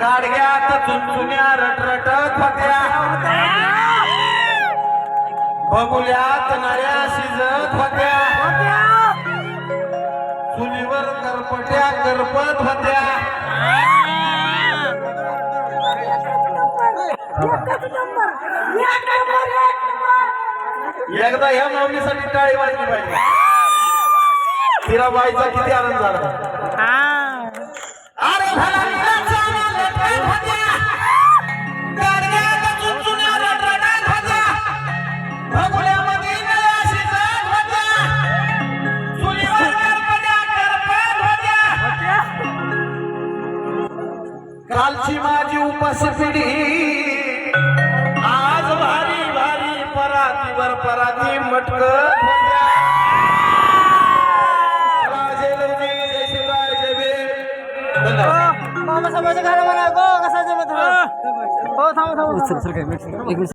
गाडग्यात चुनचुन्या रटरटत होत्या बगुल्यात नळ्या शिजत होत्या चुलीवर करपट्या करपत होत्या. एकदा ह्या माऊलीसाठी टाळी वाजली पाहिजे. हिराबाईचा किती आनंद झाला. कालची माझी उपास पिढी आज भारी भारी परातीवर पराती धन्यवाद. मामा समोरच्या घरा म्हणा गो कसा जमत? हो थांबा थांबा